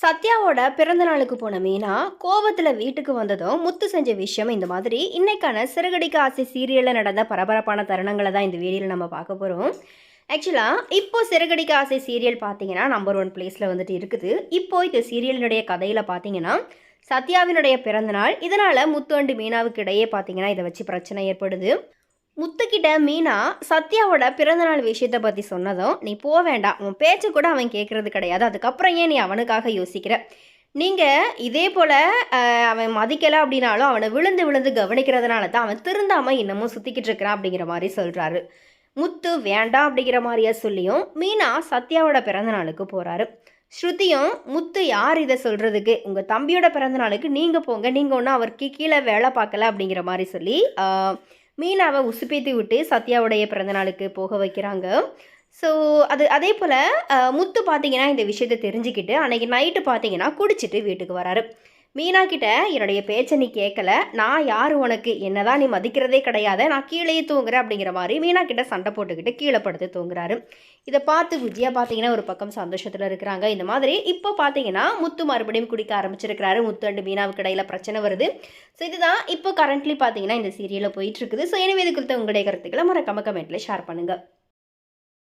சத்யாவோட பிறந்த நாளுக்கு போன மீனா கோபத்தில் வீட்டுக்கு வந்ததும் முத்து செஞ்ச விஷயம் இந்த மாதிரி. இன்னைக்கான சிறுகடிக்க ஆசை சீரியலில் நடந்த பரபரப்பான தருணங்களை தான் இந்த வீடியோவில் நம்ம பார்க்க போகிறோம் ஆக்சுவலாக இப்போ சிறுகடிக்க ஆசை சீரியல் பார்த்தீங்கன்னா நம்பர் ஒன் பிளேஸில் வந்துட்டு இருக்குது. இப்போ இந்த சீரியலினுடைய கதையில் பார்த்தீங்கன்னா சத்யாவினுடைய பிறந்தநாள் இதனால் முத்து அண்டு மீனாவுக்கு இடையே பார்த்தீங்கன்னா இதை வச்சு பிரச்சனை ஏற்படுது. முத்துக்கிட்ட மீனா சத்யாவோட பிறந்தநாள் விஷயத்தை பற்றி சொன்னதும் நீ போக வேண்டாம். உன் பேச்சு கூட அவன் கேட்குறது கிடையாது. அதுக்கப்புறம் ஏன் நீ அவனுக்காக யோசிக்கிற? நீங்கள் இதே போல் அவன் மதிக்கலை அப்படின்னாலும் அவனை விழுந்து விழுந்து கவனிக்கிறதுனால தான் அவன் திருந்தாமல் இன்னமும் சுற்றிக்கிட்டு இருக்கிறான் அப்படிங்கிற மாதிரி சொல்கிறாரு முத்து வேண்டாம் அப்படிங்கிற மாதிரியே சொல்லியும் மீனா சத்யாவோட பிறந்தநாளுக்கு போகிறாரு ஸ்ருதியும் முத்து யார் இதை சொல்கிறதுக்கு உங்கள் தம்பியோட பிறந்தநாளுக்கு நீங்கள் போங்க. நீங்கள் ஒன்றும் அவருக்கு கீழே வேலை பார்க்கல அப்படிங்கிற மாதிரி சொல்லி மீனாவை உசுப்பேத்தி விட்டு சத்யாவுடைய பிறந்தநாளுக்கு போக வைக்கிறாங்க. ஸோ அது அதே போல் முத்து பார்த்தீங்கன்னா இந்த விஷயத்தை தெரிஞ்சுக்கிட்டு அன்னைக்கு நைட்டு பார்த்தீங்கன்னா குடிச்சிட்டு வீட்டுக்கு வராரு. மீனா கிட்ட என்னுடைய பேச்சை நீ கேட்கல நான் யார் உனக்கு? என்னதான் நீ மதிக்கிறதே கிடையாது. நான் கீழேயே தூங்குறேன் அப்படிங்கிற மாதிரி மீனா கிட்ட சண்டை போட்டுக்கிட்டு கீழே படுத்து தூங்குறாரு. இதை பார்த்து விஜயா பார்த்தீங்கன்னா ஒரு பக்கம் சந்தோஷத்தில் இருக்கிறாங்க. இந்த மாதிரி இப்போ பார்த்தீங்கன்னா முத்து மறுபடியும் குடிக்க ஆரம்பிச்சிருக்கிறாரு. முத்து அண்டு மீனாவுக்கு இடையில பிரச்சனை வருது. ஸோ இதுதான் இப்போ கரண்ட்லி பார்த்தீங்கன்னா இந்த சீரியலில் போயிட்டு இருக்குது. ஸோ எனவே இது குறித்த உங்களுடைய கருத்துக்களை மறக்காம கமெண்ட்டில் ஷேர் பண்ணுங்கள்